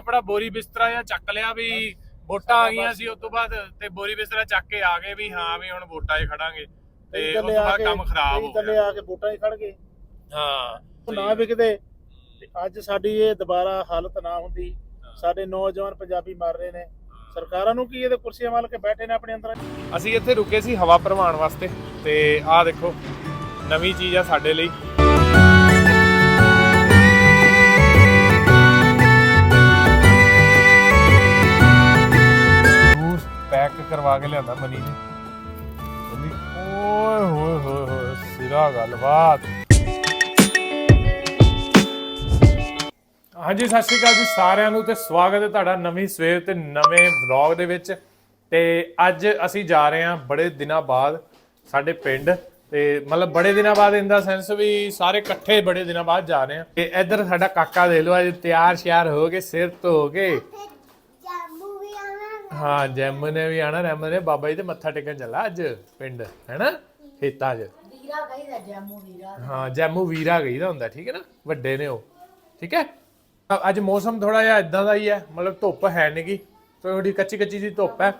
ਆਪਣਾ ਬੋਰੀ ਬਿਸਤਰਾ ਜਾਂ ਚੱਕ ਲਿਆ ਵੀ ਵੋਟਾਂ ਆ ਗਈਆਂ ਸੀ ਉਸ ਤੋਂ ਬਾਅਦ ਤੇ ਬੋਰੀ ਬਿਸਤਰਾ ਚੱਕ ਕੇ ਆ ਗਏ ਵੀ ਹਾਂ ਵੀ ਹੁਣ ਵੋਟਾਂ 'ਚ ਖੜਾਂਗੇ ਤੇ ਉਸ ਤੋਂ ਬਾਅਦ ਕੰਮ ਖਰਾਬ ਹੋ ਗਿਆ। ਆ ਕੇ ਵੋਟਾਂ 'ਚ ਖੜ ਗਏ। ਹਾਂ ਉਹ ਨਾ ਵਿਕਦੇ। ਤੇ ਅੱਜ ਸਾਡੀ ਇਹ ਦੁਬਾਰਾ ਹਾਲਤ ਨਾ ਹੁੰਦੀ। ਸਾਡੇ ਨੌਜਵਾਨ ਪੰਜਾਬੀ ਮਰ ਰਹੇ ਨੇ। ਸਰਕਾਰਾਂ ਨੂੰ ਕੀ ਇਹਦੇ ਕੁਰਸੀਆਂ ਵੱਲ ਕੇ ਬੈਠੇ ਨੇ ਆਪਣੇ ਅੰਦਰ? ਅਸੀਂ ਇੱਥੇ ਰੁਕੇ ਸੀ ਹਵਾ ਭਰਵਾਉਣ ਵਾਸਤੇ ਤੇ ਆਹ ਦੇਖੋ ਨਵੀਂ ਚੀਜ਼ ਆ ਸਾਡੇ ਲਈ। ਪੈਕ ਕਰਵਾ ਕੇ ਲਿਆਂਦਾ ਮਨੀ ਨੇ। ਉਹਦੀ ਓਏ, ਹੋਏ ਹੋਏ ਹੋਏ, ਸਿਰਾ ਗੱਲਬਾਤ। ਹਾਂਜੀ, ਸਤਿ ਸ਼੍ਰੀ ਅਕਾਲ ਜੀ ਸਾਰਿਆਂ ਨੂੰ ਤੇ ਸਵਾਗਤ ਹੈ ਤੁਹਾਡਾ ਨਵੀਂ ਸਵੇਰ ਤੇ ਨਵੇਂ ਵਲੌਗ ਦੇ ਵਿੱਚ। ਤੇ ਅੱਜ ਅਸੀਂ ਜਾ ਰਹੇ ਹਾਂ ਬੜੇ ਦਿਨਾਂ ਬਾਅਦ ਸਾਡੇ ਪਿੰਡ। ਤੇ ਮਤਲਬ ਬੜੇ ਦਿਨਾਂ ਬਾਅਦ ਇਨ ਦਾ ਸੈਂਸ ਵੀ ਸਾਰੇ ਇਕੱਠੇ ਬੜੇ ਦਿਨਾਂ ਬਾਅਦ ਜਾ ਰਹੇ ਹਾਂ। ਤੇ ਇੱਧਰ ਸਾਡਾ ਕਾਕਾ ਦੇ ਲਓ, ਅੱਜ ਤਿਆਰ ਸ਼ਿਆਰ ਹੋ ਕੇ ਸਿਰ ਧੋ ਕੇ। ਹਾਂ ਜੈਮ ਨੇ ਵੀ ਆਣਾ ਰੈਮ ਨੇ ਬਾਬਾ ਜੀ ਤੇ ਮੱਥਾ ਟੇਕਣ ਚੱਲਾ ਅੱਜ ਪਿੰਡ ਹੈਨਾ? ਖੇਤਾਂ 'ਚ। ਵੀਰਾ ਕਹਿੰਦਾ ਜਾਮੂ ਵੀਰਾ। ਹਾਂ ਜੈਮੂ ਵੀਰਾ ਗਈ ਦਾ ਹੁੰਦਾ ਠੀਕ ਹੈ ਨਾ? ਵੱਡੇ ਨੇ ਉਹ ਠੀਕ ਹੈ? ਅੱਜ ਮੌਸਮ ਥੋੜਾ ਜਿਹਾ ਇਦਾਂ ਦਾ ਹੀ ਹੈ ਮਤਲਬ ਧੁੱਪ ਹੈ ਨਹੀਂਗੀ ਥੋੜੀ ਕੱਚੀ ਕੱਚੀ ਜੀ ਧੁੱਪ ਹੈ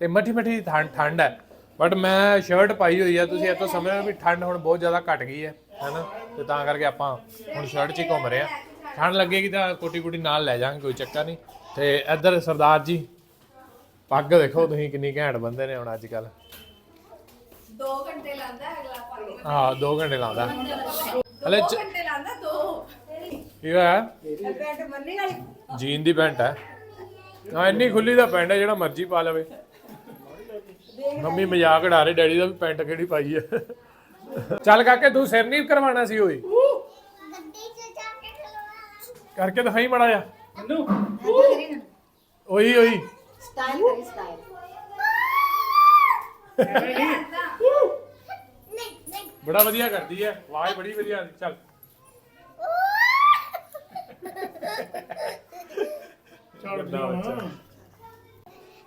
ਤੇ ਮੱਠੀ ਮੱਠੀ ਠੰਡ ਠੰਡ ਹੈ। ਬਟ ਮੈਂ ਸ਼ਰਟ ਪਾਈ ਹੋਈ ਹੈ ਤੁਸੀਂ ਇੱਥੋਂ ਸਮਝੋ ਵੀ ਠੰਡ ਹੁਣ ਬਹੁਤ ਜ਼ਿਆਦਾ ਘਟ ਗਈ ਹੈ ਹੈਨਾ? ਤੇ ਤਾਂ ਕਰਕੇ ਆਪਾਂ ਹੁਣ ਸ਼ਰਟ 'ਚ ਹੀ ਘੁੰਮ ਰਹੇ ਹਾਂ। ਠੰਡ ਲੱਗੇਗੀ ਤਾਂ ਕੋਟੀ ਕੋਟੀ ਨਾਲ ਲੈ ਜਾਾਂਗੇ ਕੋਈ ਚੱਕਰ ਨਹੀਂ ਤੇ ਇੱਧਰ ਸਰਦਾਰ ਜੀ ਪੱਗ ਦੇਖੋ ਤੁਸੀਂ ਕਿੰਨੀ ਘੈਂਟ ਬੰਦੇ ਨੇ ਹੁਣ ਅੱਜ ਕੱਲ 2 ਘੰਟੇ ਲਾਂਦਾ ਅਗਲਾ ਪਾਣੀ ਹਾਂ 2 ਘੰਟੇ ਲਾਉਂਦਾ ਹਲੇ 2 ਘੰਟੇ ਲਾਂਦਾ 2 ਕੀ ਹੋਇਆ? ਪੈਂਟ ਬੰਨੀ ਵਾਲੀ। ਜੀਨ ਦੀ ਪੈਂਟ ਹੈ। ਹਾਂ ਇੰਨੀ ਖੁੱਲੀ ਦਾ ਪੈਂਟ ਹੈ ਜਿਹੜਾ ਮਰਜ਼ੀ ਪਾ ਲਵੇ। ਮੰਮੀ ਮਜ਼ਾਕ ਉਡਾ ਰਹੀ ਡੈਡੀ ਦਾ ਵੀ ਪੈਂਟ ਕਿਹੜੀ ਪਾਈ ਹੈ। ਚੱਲ ਕਾਕੇ ਤੂੰ ਸਿਰ ਨਹੀਂ ਕਰਵਾਉਣਾ ਸੀ ਓਏ। ਗੱਡੀ 'ਚ ਜਾ ਕੇ ਖਲਵਾ ਕਰਕੇ ਦਿਖਾਈ ਮੜਾ ਜਾ ਉਹੀ ਉਹੀ ਸਟਾਈਲ ਕਰੀ ਸਟਾਈਲ ਨਹੀਂ ਨਹੀਂ ਬੜਾ ਵਧੀਆ ਕਰਦੀ ਹੈ ਆਵਾਜ਼ ਬੜੀ ਵਧੀਆ ਆਉਂਦੀ ਚੱਲ ਚੱਲ ਬੱਚਾ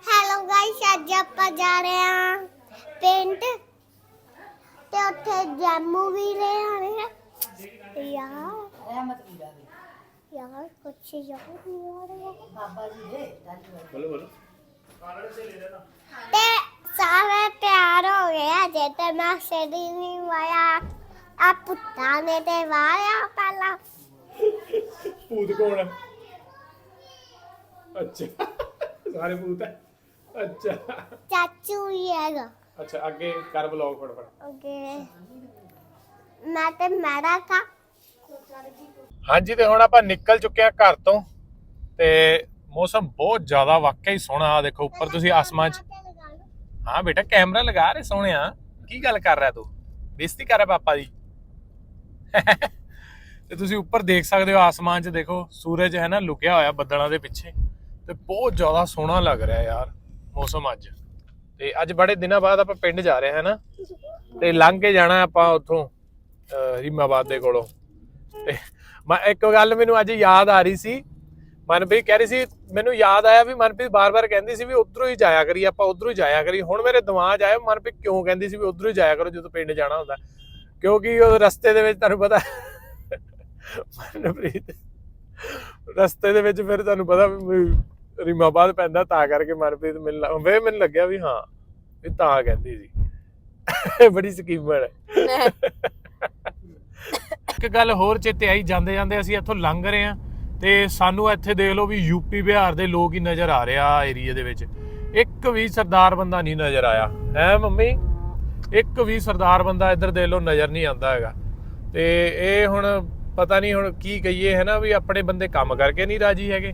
ਹੈਲੋ ਗਾਇਸ ਅੱਜ ਆਪਾਂ ਜਾ ਰਹੇ ਹਾਂ ਪਿੰਡ ਤੇ ਉੱਥੇ ਜਾਮੂ ਵੀ ਲੈ ਆਣੇ ਹੈ ਯਾਰ ਰਹਿਮਤ ਵੀਰਾ ਯਾਰ ਕੁਛ ਯਾਰ ਨਹੀਂ ਆ ਰਿਹਾ ਬਾਬਾ ਜੀ ਦੇ ਬੋਲੋ ਬੋਲੋ ਤੇ ਸਾਰੇ ਤਿਆਰ ਹੋ ਗਏ ਆ ਜੇ ਤੇ ਮੈਂ ਸੜੀ ਨਹੀਂ ਵਾਇਆ ਆ ਪੁੱਤਾਂ ਨੇ ਤੇ ਵਾਇਆ ਪਹਿਲਾਂ। ਭੂਤ ਕੌਣ ਹੈ ਅੱਛਾ ਸਾਰੇ ਭੂਤ ਹੈ ਅੱਛਾ। ਚਾਚੂ ਹੀ ਹੈਗਾ। ਅੱਛਾ ਅੱਗੇ ਕਰ ਬਲੌਗ ਫਟਾਫਟ। ਓਕੇ ਮੈਂ ਤੇ ਮੈਡਾ ਕਾ। ਹਾਂਜੀ ਤੇ ਹੁਣ ਆਪਾਂ ਨਿਕਲ ਚੁੱਕੇ ਆ ਘਰ ਤੋਂ। ਤੇ ਮੌਸਮ ਬਹੁਤ ਜ਼ਿਆਦਾ ਵਾਕਿਆ ਹੀ ਸੋਹਣਾ ਆ ਦੇਖੋ ਉੱਪਰ ਤੁਸੀਂ ਆਸਮਾਨ 'ਚ ਹਾਂ ਬੇਟਾ ਕੈਮਰਾ ਲਗਾ ਰਹੇ ਸੋਹਣਿਆ। ਕੀ ਗੱਲ ਕਰ ਰਿਹਾ ਤੂੰ? ਬੇਇੱਜ਼ਤੀ ਕਰ ਰਿਹਾ ਪਾਪਾ ਦੀ। ਤੇ ਤੁਸੀਂ ਉੱਪਰ ਦੇਖ ਸਕਦੇ ਹੋ ਆਸਮਾਨ 'ਚ ਦੇਖੋ ਸੂਰਜ ਹੈ ਨਾ ਲੁਕਿਆ ਹੋਇਆ ਬੱਦਲਾਂ ਦੇ ਪਿੱਛੇ। ਤੇ ਬਹੁਤ ਜ਼ਿਆਦਾ ਸੋਹਣਾ ਲੱਗ ਰਿਹਾ ਯਾਰ ਮੌਸਮ ਅੱਜ। ਤੇ ਅੱਜ ਬੜੇ ਦਿਨਾਂ ਬਾਅਦ ਆਪਾਂ ਪਿੰਡ ਜਾ ਰਹੇ ਹਾਂ ਨਾ? ਤੇ ਲੰਘ ਕੇ ਜਾਣਾ ਆਪਾਂ ਉੱਥੋਂ ਰੀਮਾਬਾਦ ਦੇ ਕੋਲੋਂ। ਤੇ ਮੈਂ ਇੱਕ ਗੱਲ ਮੈਨੂੰ ਅੱਜ ਯਾਦ ਆ ਰਹੀ ਸੀ ਮਨਪ੍ਰੀਤ ਕਹਿ ਰਹੀ ਸੀ ਮੈਨੂੰ ਯਾਦ ਆਇਆ ਵੀ ਮਨਪ੍ਰੀਤ ਬਾਰ-ਬਾਰ ਕਹਿੰਦੀ ਸੀ ਵੀ ਉਧਰੋਂ ਹੀ ਜਾਇਆ ਕਰੀ ਆਪਾਂ ਉਧਰੋਂ ਹੀ ਜਾਇਆ ਕਰੀ। ਹੁਣ ਮੇਰੇ ਦਿਮਾਗ 'ਚ ਆਇਆ ਮਨਪ੍ਰੀਤ ਕਿਉਂ ਕਹਿੰਦੀ ਸੀ ਵੀ ਉਧਰੋਂ ਹੀ ਜਾਇਆ ਕਰੋ ਜਦੋਂ ਪਿੰਡ ਜਾਣਾ ਹੁੰਦਾ। ਕਿਉਂਕਿ ਉਹ ਰਸਤੇ ਦੇ ਵਿੱਚ ਤੁਹਾਨੂੰ ਪਤਾ ਮਨਪ੍ਰੀਤ ਰਸਤੇ ਦੇ ਵਿੱਚ ਫਿਰ ਤੁਹਾਨੂੰ ਪਤਾ ਵੀ ਰੀਮਾਬਾਦ ਪੈਂਦਾ ਤਾਂ ਕਰਕੇ ਮਨਪ੍ਰੀਤ ਲੱਗ- ਵੇ ਮੈਨੂੰ ਲੱਗਿਆ ਵੀ ਹਾਂ ਵੀ ਤਾਂ ਕਹਿੰਦੀ ਸੀ। ਬੜੀ ਸਕੀਮਰ ਹੈ। ਇੱਕ ਗੱਲ ਹੋਰ ਚੇਤੇ ਆਈ ਜਾਂਦੇ ਜਾਂਦੇ ਅਸੀਂ ਇੱਥੋਂ ਲੰਘ ਰਹੇ ਹਾਂ। ਤੇ ਸਾਨੂੰ ਇੱਥੇ ਦੇਖ ਲਓ ਵੀ ਯੂਪੀ ਬਿਹਾਰ ਦੇ ਲੋਕ ਹੀ ਨਜ਼ਰ ਆ ਰਿਹਾ ਆ ਏਰੀਆ ਦੇ ਵਿੱਚ। ਇੱਕ ਵੀ ਸਰਦਾਰ ਬੰਦਾ ਨਹੀਂ ਨਜ਼ਰ ਆਇਆ। ਹੈ ਮੰਮੀ? ਇੱਕ ਵੀ ਸਰਦਾਰ ਬੰਦਾ ਇੱਧਰ ਦੇਖ ਲਓ ਨਜ਼ਰ ਨਹੀਂ ਆਉਂਦਾ ਹੈਗਾ। ਤੇ ਇਹ ਹੁਣ ਪਤਾ ਨਹੀਂ ਹੁਣ ਕੀ ਕਹੀਏ, ਹੈ ਨਾ ਵੀ ਆਪਣੇ ਬੰਦੇ ਕੰਮ ਕਰਕੇ ਨਹੀਂ ਰਾਜੀ ਹੈਗੇ।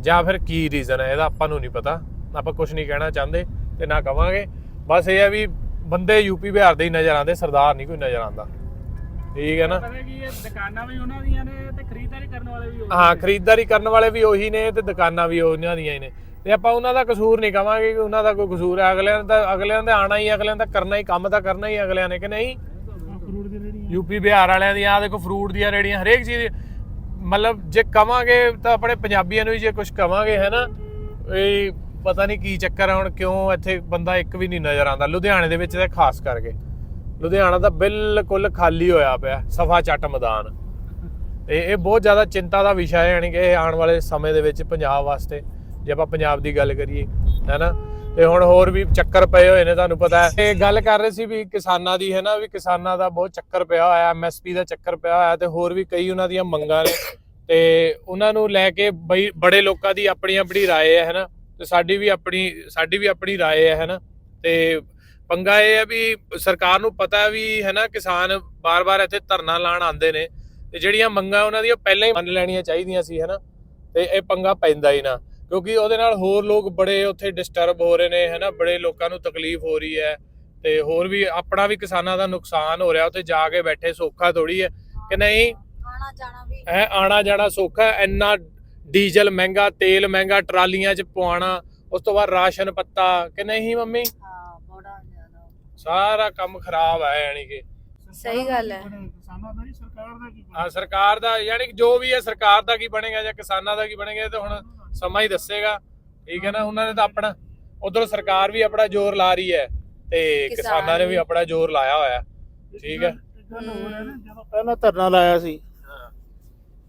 ਜਾਂ ਫਿਰ ਕੀ ਰੀਜ਼ਨ ਹੈ, ਇਹਦਾ ਆਪਾਂ ਨੂੰ ਨਹੀਂ ਪਤਾ। ਆਪਾਂ ਕੁਝ ਨਹੀਂ ਕਹਿਣਾ ਚਾਹੁੰਦੇ ਤੇ ਨਾ ਕਵਾਂਗੇ। ਬਸ ਇਹ ਹੈ ਵੀ ਬੰਦੇ ਯੂਪੀ ਬਿਹਾਰ ਦੇ ਹੀ ਨਜ਼ਰ ਆਉਂਦੇ, ਸਰਦਾਰ ਨਹੀਂ ਕੋਈ ਨਜ਼ਰ ਆਉਂਦਾ। ਠੀਕ ਹੈ ਨਾ? ਪਤਾ ਕੀ ਇਹ ਦੁਕਾਨਾਂ ਵੀ ਉਹਨਾਂ ਦੀਆਂ ਨੇ ਤੇ ਖਰੀਦਦਾਰੀ ਕਰਨ ਵਾਲੇ ਵੀ ਹਾਂ ਖਰੀਦਦਾਰੀ ਕਰਨ ਵਾਲੇ ਵੀ ਉਹੀ ਨੇ ਤੇ ਦੁਕਾਨਾਂ ਵੀ ਉਹਨਾਂ ਦੀਆਂ ਹੀ ਨੇ। ਤੇ ਆਪਾਂ ਉਹਨਾਂ ਦਾ ਕਸੂਰ ਨਹੀਂ ਕਵਾਂਗੇ ਕਿ ਉਹਨਾਂ ਦਾ ਕੋਈ ਕਸੂਰ ਹੈ। ਅਗਲਿਆਂ ਦਾ ਅਗਲਿਆਂ ਦਾ ਆਣਾ ਹੀ ਅਗਲਿਆਂ ਦਾ ਕਰਨਾ ਹੀ ਕੰਮ ਤਾਂ ਕਰਨਾ ਹੀ ਅਗਲਿਆਂ ਨੇ ਕਿ ਨਹੀਂ? ਯੂਪੀ ਬਿਹਾਰ ਵਾਲਿਆਂ ਦੀ ਆ ਦੇਖੋ ਫਰੂਟ ਦੀਆਂ ਰੇੜੀਆਂ ਹਰੇਕ ਚੀਜ਼ ਮਤਲਬ ਜੇ ਕਵਾਂਗੇ ਤਾਂ ਆਪਣੇ ਪੰਜਾਬੀਆਂ ਨੂੰ ਜੇ ਕੁਝ ਕਵਾਂਗੇ ਹੈ ਨਾ? ਇਹ ਪਤਾ ਨਹੀਂ ਕੀ ਚੱਕਰ ਆ ਹੁਣ ਕਿਉਂ ਇੱਥੇ ਬੰਦਾ ਇੱਕ ਵੀ ਨਹੀਂ ਨਜ਼ਰ ਆਉਂਦਾ। ਲੁਧਿਆਣੇ ਦੇ ਵਿੱਚ ਤਾਂ ਖਾਸ ਕਰਕੇ। ਲੁਧਿਆਣਾ ਤਾਂ ਬਿਲਕੁਲ ਖਾਲੀ ਹੋਇਆ ਪਿਆ ਸਫਾ ਚੱਟ ਮੈਦਾਨ ਤੇ ਇਹ ਬਹੁਤ ਜ਼ਿਆਦਾ ਚਿੰਤਾ ਦਾ ਵਿਸ਼ਾ ਹੈ ਯਾਨੀ ਕਿ ਇਹ ਆਉਣ ਵਾਲੇ ਸਮੇਂ ਦੇ ਵਿੱਚ ਪੰਜਾਬ ਵਾਸਤੇ ਜੇ ਆਪਾਂ ਪੰਜਾਬ ਦੀ ਗੱਲ ਕਰੀਏ ਹੈਨਾ ਤੇ ਹੁਣ ਹੋਰ ਵੀ ਚੱਕਰ ਪਏ ਹੋਏ ਨੇ ਤੁਹਾਨੂੰ ਪਤਾ ਹੈ ਇਹ ਗੱਲ ਕਰ ਰਹੇ ਸੀ ਵੀ ਕਿਸਾਨਾਂ ਦੀ ਹੈ ਨਾ ਵੀ ਕਿਸਾਨਾਂ ਦਾ ਬਹੁਤ ਚੱਕਰ ਪਿਆ ਹੋਇਆ ਐਮਐਸਪੀ ਦਾ ਚੱਕਰ ਪਿਆ ਹੋਇਆ ਤੇ ਹੋਰ ਵੀ ਕਈ ਉਹਨਾਂ ਦੀਆਂ ਮੰਗਾਂ ਨੇ ਤੇ ਉਹਨਾਂ ਨੂੰ ਲੈ ਕੇ ਬਈ ਬੜੇ ਲੋਕਾਂ ਦੀ ਆਪਣੀ ਆਪਣੀ رائے ਹੈ ਹੈਨਾ ਤੇ ਸਾਡੀ ਵੀ ਆਪਣੀ ਸਾਡੀ ਵੀ ਆਪਣੀ رائے ਹੈ ਹੈਨਾ ਤੇ ਪੰਗਾ ਇਹ ਹੈ ਵੀ ਸਰਕਾਰ ਨੂੰ ਪਤਾ ਹੈ ਵੀ ਹੈਨਾ ਕਿਸਾਨ ਬਾਰ-ਬਾਰ ਇੱਥੇ ਧਰਨਾ ਲਾਣ ਆਉਂਦੇ ਨੇ ਤੇ ਜਿਹੜੀਆਂ ਮੰਗਾਂ ਉਹਨਾਂ ਦੀਆਂ ਪਹਿਲਾਂ ਹੀ ਮੰਨ ਲੈਣੀਆਂ ਚਾਹੀਦੀਆਂ ਸੀ ਹੈਨਾ ਤੇ ਇਹ ਪੰਗਾ ਪੈਂਦਾ ਹੀ ਨਾ ਕਿਉਂਕਿ ਉਹਦੇ ਨਾਲ ਹੋਰ ਲੋਕ ਬੜੇ ਉੱਥੇ ਡਿਸਟਰਬ ਹੋ ਰਹੇ ਨੇ ਹੈਨਾ ਬੜੇ ਲੋਕਾਂ ਨੂੰ ਤਕਲੀਫ ਹੋ ਰਹੀ ਹੈ ਤੇ ਹੋਰ ਵੀ ਆਪਣਾ ਵੀ ਕਿਸਾਨਾਂ ਦਾ ਨੁਕਸਾਨ ਹੋ ਰਿਹਾ ਉੱਥੇ ਜਾ ਕੇ ਬੈਠੇ ਸੌਖਾ ਥੋੜੀ ਹੈ ਕਿ ਨਹੀਂ? ਆਣਾ ਜਾਣਾ ਵੀ। ਹੈ ਆਣਾ ਜਾਣਾ ਸੌਖਾ ਹੈ, ਇੰਨਾ ਡੀਜ਼ਲ ਮਹਿੰਗਾ ਤੇਲ ਮਹਿੰਗਾ ਟਰਾਲੀਆਂ 'ਚ ਪਵਾਉਣਾ ਉਸ ਤੋਂ ਬਾਅਦ ਰਾਸ਼ਨ ਪੱਤਾ ਕਿ ਨਹੀਂ ਮੰਮੀ? ਹਾਂ। ਸਾਰਾ ਕੰਮ ਖਰਾਬ ਹੈ ਯਾਨੀ ਕਿ। ਸਹੀ ਗੱਲ ਹੈ। ਕਿਸਾਨਾਂ ਦਾ ਨਹੀਂ ਸਰਕਾਰ ਦਾ ਕੀ ਆ ਸਰਕਾਰ ਦਾ ਯਾਨੀ ਕਿ ਜੋ ਵੀ ਹੈ ਸਰਕਾਰ ਦਾ ਕੀ ਬਣੇਗਾ ਜਾਂ ਕਿਸਾਨਾਂ ਦਾ ਕੀ ਬਣੇਗਾ ਇਹ ਤਾਂ ਹੁਣ ਸਮਾਂ ਹੀ ਦੱਸੇਗਾ। ਠੀਕ ਹੈ ਨਾ? ਉਹਨਾਂ ਨੇ ਤਾਂ ਆਪਣਾ ਉਧਰ ਸਰਕਾਰ ਵੀ ਆਪਣਾ ਜ਼ੋਰ ਲਾ ਰਹੀ ਹੈ ਤੇ ਕਿਸਾਨ ਨੇ ਵੀ। ਆਪਣਾ ਜ਼ੋਰ ਲਾਇਆ ਹੋਇਆ। ਠੀਕ ਹੈ। ਹੈ ਜਦੋਂ ਪਹਿਲਾਂ ਧਰਨਾ ਲਾਇਆ ਸੀ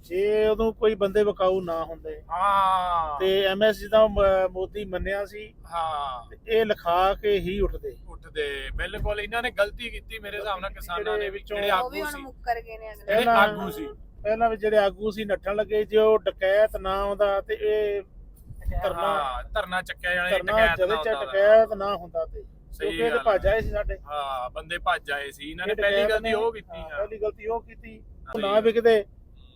ਜੇ ਉਦੋਂ ਕੋਈ ਬੰਦੇ ਵਿਕਾਊ ਨਾ ਹੁੰਦੇ ਹਾਂ। ਤੇ ਐਮਐਸਜੀ ਦਾ ਮ- ਮੋਦੀ ਮੰਨਿਆ ਸੀ ਹਾਂ। ਤੇ ਇਹ ਲਿਖਾ ਕੇ ਹੀ ਉੱਠਦੇ। ਉੱਠਦੇ। ਬਿਲਕੁਲ ਇਹਨਾਂ ਨੇ ਗਲਤੀ ਕੀਤੀ ਮੇਰੇ ਹਿਸਾਬ ਨਾਲ ਕਿਸਾਨਾਂ ਨੇ ਵੀ ਜਿਹੜੇ ਉਹ ਵੀ ਆਗੂ ਹੁਣ ਸੀ। ਮੁੱਕਰ ਗਏ ਨੇ ਅਗਲੇ। ਜਿਹੜੇ ਪਹਿਲਾਂ- ਆਗੂ ਸੀ। ਪਹਿਲਾਂ ਵੀ ਜਿਹੜੇ ਆਗੂ ਸੀ ਨੱਠਣ ਲੱਗੇ ਜੇ ਉਹ ਡਕੈਤ ਨਾ ਆਉਂਦਾ ਤੇ ਇਹ ਧਰਨਾ ਹਾਂ ਧਰਨਾ ਚੱਕਿਆ ਜਾਣਾ ਧਰਨਾ ਟਕੈਤ ਜਦੇ ਨਾ ਚ ਹੁੰਦਾ ਡਕੈਤ ਨਾ ਹੁੰਦਾ ਤੇ। ਸਹੀ ਕਿਉਂਕਿ ਇਹ ਗੱਲ ਤੇ ਭੱਜ ਆਏ ਸੀ ਸਾਡੇ? ਹਾਂ ਬੰਦੇ ਭੱਜ ਆਏ ਸੀ। ਇਹਨਾਂ ਨੇ ਇਹ ਪਹਿਲੀ ਡਕੈਤ ਗਲਤੀ ਉਹ ਕੀਤੀ ਹਾਂ, ਹਾਂ। ਪਹਿਲੀ ਗਲਤੀ ਉਹ ਕੀਤੀ ਉਹ ਨਾ। ਵਿਕਦੇ।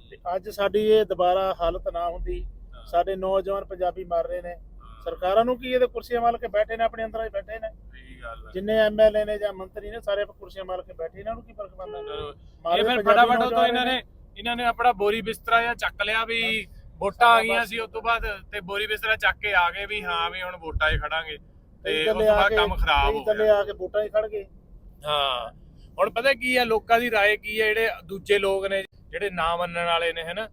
ਤੇ ਅੱਜ ਸਾਡੀ ਇਹ ਦੁਬਾਰਾ ਹਾਲਤ ਨਾ ਹੁੰਦੀ। ਸਾਡੇ ਨੌਜਵਾਨ ਪੰਜਾਬੀ ਮਰ ਰਹੇ ਨੇ। ਸਰਕਾਰਾਂ ਨੂੰ ਕੀ ਇਹਦੇ ਕੁਰਸੀਆਂ ਮਾਲ ਕੇ ਬੈਠੇ ਨੇ ਆਪਣੇ ਅੰਦਰ ਹੀ ਬੈਠੇ ਨੇ ਸਹੀ ਗੱਲ ਹੈ ਜਿੰਨੇ ਐਮਐਲਏ ਨੇ ਜਾਂ ਮੰਤਰੀ ਨੇ ਸਾਰੇ ਕੁਰਸੀਆਂ ਮਾਲ ਕੇ ਬੈਠੇ ਇਹਨਾਂ ਨੂੰ ਕੀ ਫਰਕ ਪੈਂਦਾ ਚਲੋ ਮਾਰੇ ਇਹ ਫਿਰ ਪੰਜਾਬੀ ਫਟਾਫਟ ਤੋਂ ਨੌਜਵਾਨ ਇਹਨਾਂ ਨੇ ਇਹਨਾਂ ਨੇ ਆਪਣਾ ਬੋਰੀ ਬਿਸਤਰਾ ਜਾਂ ਚੱਕ ਲਿਆ ਵੀ ਵੋਟਾਂ ਆ ਗਈਆਂ ਸੀ ਉਸ ਤੋਂ ਬਾਅਦ ਤੇ ਬੋਰੀ ਬਿਸਤਰਾ ਚੱਕ ਕੇ ਆ ਗਏ ਵੀ ਹਾਂ ਵੀ ਹੁਣ ਵੋਟਾਂ 'ਚ ਖੜਾਂਗੇ ਤੇ ਕਈ ਉਸ ਥੱਲੇ ਤੋਂ ਆ ਬਾਅਦ ਕੇ- ਕੰਮ ਖਰਾਬ ਕਈ ਹੋ ਥੱਲੇ ਗਿਆ ਆ ਕੇ ਵੋਟਾਂ ਹੀ ਖੜ ਗਏ ਹਾਂ ਹੁਣ ਪਤਾ ਕੀ ਹੈ ਲੋਕਾਂ ਦੀ رائے ਕੀ ਹੈ ਜਿਹੜੇ ਦੂਜੇ ਲੋਕ ਨੇ ਜਿਹੜੇ ਨਾ ਮੰਨਣ ਵਾਲੇ ਨੇ ਹੈਨਾ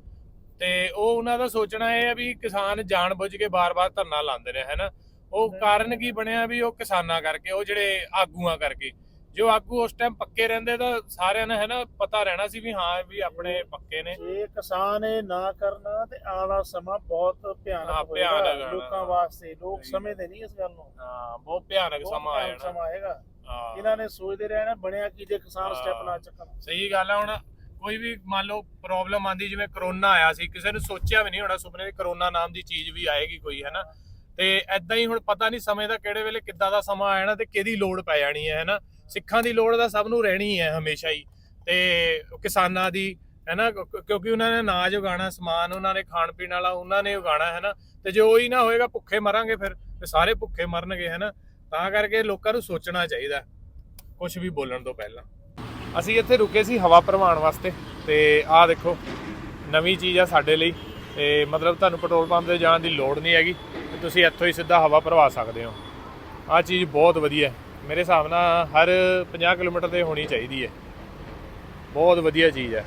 ਤੇ ਉਹ ਉਹਨਾਂ ਦਾ ਸੋਚਣਾ ਇਹ ਹੈ ਵੀ ਕਿਸਾਨ ਜਾਣਬੁੱਝ ਕੇ ਬਾਰ-ਬਾਰ ਧਰਨਾ ਲਾਉਂਦੇ ਨੇ ਹੈਨਾ? ਉਹ ਕਾਰਨ ਕੀ ਬਣਿਆ ਵੀ ਉਹ ਕਿਸਾਨਾਂ ਕਰਕੇ ਉਹ ਜਿਹੜੇ ਆਗੂਆਂ ਕਰਕੇ। ਜੋ ਆਗੂ ਉਸ ਟਾਈਮ ਪੱਕੇ ਰਹਿੰਦੇ ਤਾਂ ਸਾਰਿਆਂ ਨੇ ਹੈਨਾ ਪਤਾ ਰਹਿਣਾ ਸੀ ਵੀ ਹਾਂ ਵੀ ਆਪਣੇ ਪੱਕੇ ਨੇ। ਜੇ ਕਿਸਾਨ ਇਹ ਨਾ ਕਰਨਾ ਤੇ ਵਾਲਾ ਸਮਾਂ ਬਹੁਤ ਹਾਂ, ਭਿਆਨਕ ਭਿਆਨਕ ਹੋਏਗਾ ਆਉਣਾ। ਲੋਕਾਂ ਵਾਸਤੇ ਲੋਕ ਸਹੀ। ਸਮਝਦੇ ਨਹੀਂ ਇਸ ਗੱਲ ਨੂੰ। ਹਾਂ ਬਹੁਤ ਭਿਆਨਕ ਬਹੁਤ ਸਮਾਂ ਭਿਆਨਕ ਆਇਆ ਸਮਾਂ ਆਏਗਾ। ਹਾਂ। ਇਹਨਾਂ ਨੇ ਸੋਚਦੇ ਰਹਿਣਾ ਬਣਿਆ ਕੀ ਜੇ ਕਿਸਾਨ ਸਟੈਪ। ਨਾ ਚੱਕਣ। ਸਹੀ ਗੱਲ ਹੈ ਹੁਣ। ਕੋਈ ਵੀ ਮੰਨ ਲਓ ਪ੍ਰੋਬਲਮ ਆਂਦੀ ਜਿਵੇਂ ਕਰੋਨਾ ਆਇਆ ਸੀ, ਕਿਸੇ ਨੇ ਸੋਚਿਆ ਵੀ ਨਹੀਂ ਹੋਣਾ ਸੁਪਨੇ ਵਿੱਚ ਕਰੋਨਾ ਨਾਮ ਦੀ ਚੀਜ਼ ਵੀ ਆਏਗੀ ਕੋਈ, ਹੈਨਾ? ਤੇ ਐਦਾਂ ਹੀ ਹੁਣ ਪਤਾ ਨਹੀਂ ਸਮੇਂ ਦਾ ਕਿਹੜੇ ਵੇਲੇ ਕਿੱਦਾਂ ਦਾ ਸਮਾਂ ਆ ਜਾਣਾ ਤੇ ਕਿਹਦੀ ਲੋੜ ਪੈ ਜਾਣੀ ਹੈ, ਹੈਨਾ? ਸਿੱਖਾਂ ਦੀ ਲੋੜ ਤਾਂ ਸਭ ਨੂੰ ਰਹਿਣੀ ਹੈ ਹਮੇਸ਼ਾ ਹੀ। ਤੇ ਕਿਸਾਨਾਂ ਦੀ, ਹੈਨਾ? ਕਿਉਂਕਿ ਉਹਨਾਂ ਨੇ ਅਨਾਜ ਉਗਾਣਾ ਸਮਾਨ ਉਹਨਾਂ ਨੇ ਖਾਣ ਪੀਣ ਵਾਲਾ ਉਹਨਾਂ ਨੇ ਉਗਾਣਾ ਹੈਨਾ? ਤੇ ਜੇ ਉਹੀ ਨਾ ਹੋਏਗਾ, ਭੁੱਖੇ ਮਰਾਂਗੇ ਫਿਰ, ਤੇ ਸਾਰੇ ਭੁੱਖੇ ਮਰਨਗੇ, ਹੈਨਾ? ਤਾਂ ਕਰਕੇ ਲੋਕਾਂ ਨੂੰ ਸੋਚਣਾ ਚਾਹੀਦਾ ਕੁਝ ਵੀ ਬੋਲਣ ਤੋਂ ਪਹਿਲਾਂ। ਅਸੀਂ ਇੱਥੇ ਰੁਕੇ ਸੀ ਹਵਾ ਭਰਵਾਉਣ ਵਾਸਤੇ ਤੇ ਆਹ ਦੇਖੋ, ਨਵੀਂ ਚੀਜ਼ ਆ ਸਾਡੇ ਲਈ ਤੇ ਮਤਲਬ ਤੁਹਾਨੂੰ ਪੈਟਰੋਲ ਪੰਪ ਤੇ ਜਾਣ ਦੀ ਲੋੜ ਨਹੀਂ ਹੈਗੀ ਤੇ ਤੁਸੀਂ ਇੱਥੋਂ ਹੀ ਸਿੱਧਾ ਹਵਾ ਭਰਵਾ ਸਕਦੇ ਹੋ। ਆਹ ਚੀਜ਼ ਬਹੁਤ ਵਧੀਆ ਹੈ। ਮੇਰੇ ਹਿਸਾਬ ਨਾਲ ਹਰ 50 ਕਿਲੋਮੀਟਰ ਤੇ ਹੋਣੀ ਚਾਹੀਦੀ ਹੈ। ਬਹੁਤ ਵਧੀਆ ਚੀਜ਼ ਹੈ।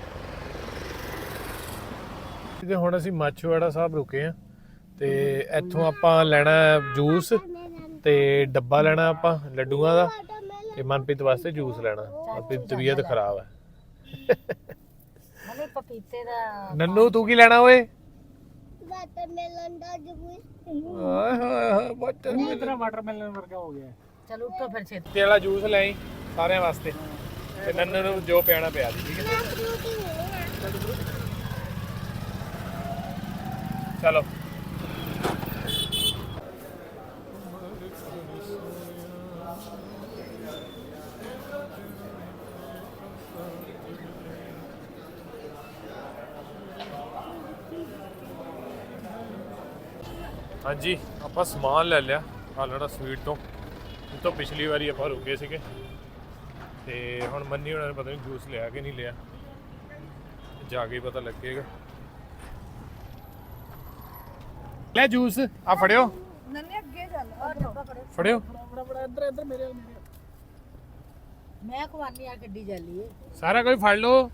ਤੇ ਹੁਣ ਅਸੀਂ ਮਾਛੋਵਾੜਾ ਸਾਹਿਬ ਰੁਕੇ ਆ ਤੇ ਇੱਥੋਂ ਆਪਾਂ ਲੈਣਾ ਜੂਸ ਤੇ ਡੱਬਾ ਲੈਣਾ ਆਪਾਂ, ਲੱਡੂਆਂ ਦਾ ਤੇ ਮਨਪ੍ਰੀਤ ਵਾਸਤੇ ਜੂਸ ਲੈਣਾ। ਦੀ ਤਬੀਅਤ ਖਰਾਬ ਹੈ। ਹਲੇ ਪਪੀਤੇ ਦਾ ਨੰਨੂ ਤੂੰ ਕੀ ਲੈਣਾ ਓਏ? ਵਾਟਰਮੈਲਨ ਦਾ ਜੂਸ। ਆਏ ਹਾਏ ਹਾਏ ਵਾਟਰ ਤੇਰਾ ਵਾਟਰਮੈਲਨ ਵਰਗਾ ਹੋ ਗਿਆ ਚਲ ਉੱਠੋ ਫਿਰ ਛੇਤੀ। ਤੇ ਵਾਲਾ ਜੂਸ ਲੈ ਆਈ ਸਾਰਿਆਂ ਵਾਸਤੇ। ਤੇ ਨੰਨੂ ਨੂੰ ਜੋ ਪਿਆਣਾ ਪਿਆ ਦੀ ਠੀਕ ਹੈ? ਚਲੋ। ਹਾਂਜੀ ਆਪਾਂ ਸਮਾਨ ਲੈ ਲਿਆ ਹਾਲੜਾ ਸਵੀਟ ਤੋਂ। ਇਹ ਤੋਂ ਪਿਛਲੀ ਵਾਰੀ ਆਪਾਂ ਰੁਕੇ ਸੀਗੇ। ਤੇ ਹੁਣ ਮੰਨੀ ਉਹਨਾਂ ਨੇ ਪਤਾ ਨਹੀਂ ਜੂਸ ਲਿਆ ਕਿ ਨਹੀਂ ਲਿਆ। ਜਾ ਕੇ ਪਤਾ ਲੱਗੇਗਾ। ਲੈ ਜੂਸ ਆ ਫੜਿਓ। ਨੰਨੇ ਅੱਗੇ ਚੱਲ। ਫੜਿਓ ਬੜਾ ਬੜਾ ਇੱਧਰ ਇੱਧਰ ਮੇਰੇ ਮੇਰੇ ਮੈਂ ਖਵਾਨੀ ਆ ਗੱਡੀ ਏ ਸਾਰਾ ਕੋਈ ਫੜ ਲਓ।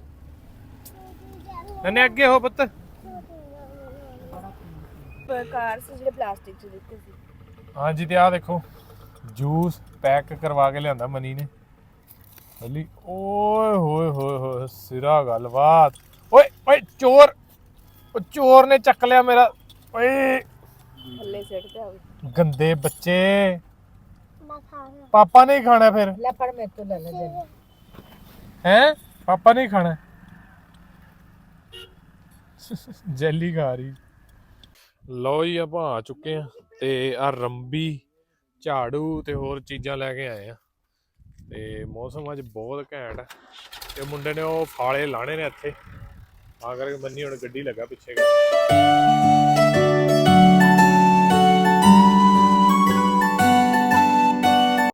ਨੰਨੇ ਅੱਗੇ ਹੋ ਪੁੱਤ। ਪ੍ਰਕਾਰ ਸੇ ਜਿਹੜੇ ਪਲਾਸਟਿਕ ਚ ਦਿੱਤੇ ਸੀ। ਹਾਂਜੀ ਤੇ ਆਹ ਦੇਖੋ ਜੂਸ ਪੈਕ ਕਰਵਾ ਕੇ ਲਿਆਂਦਾ ਮਨੀ ਨੇ। ਹਲੀ ਓਏ ਹੋਏ ਹੋਏ ਹੋਏ ਸਿਰਾ ਗੱਲਬਾਤ। ਓਏ ਓਏ ਚੋਰ! ਉਹ ਚੋਰ ਨੇ ਚੱਕ ਲਿਆ ਮੇਰਾ। ਓਏ! ਥੱਲੇ ਸਿੱਟ ਤੇ ਆਵੇ ਗੰਦੇ ਬੱਚੇ। ਮੈਂ ਖਾਣਾ ਪਾਪਾ ਨੇ ਹੀ ਖਾਣਾ ਫਿਰ? ਲੈ ਫੜ ਮੇਰੇ ਤੋਂ ਲੈ ਲੈ। ਹੈ? ਪਾਪਾ ਨੇ ਹੀ ਖਾਣਾ? ਜੈਲੀ ਖਾ ਰਹੀ। ਲਓ ਜੀ, ਆਪਾਂ ਆ ਚੁੱਕੇ ਆ ਤੇ ਆ ਰੰਬੀ, ਝਾੜੂ ਤੇ ਹੋਰ ਚੀਜ਼ਾਂ ਲੈ ਕੇ ਆਏ ਆ ਤੇ ਮੌਸਮ ਅੱਜ ਬਹੁਤ ਘੈਂਟ ਹੈ। ਤੇ ਮੁੰਡੇ ਨੇ ਉਹ ਫਾਲੇ ਲਾਣੇ ਨੇ ਇੱਥੇ। ਆ ਕਰਕੇ ਮੰਨੀ ਹੁਣ ਗੱਡੀ ਲੱਗਾ ਪਿੱਛੇ।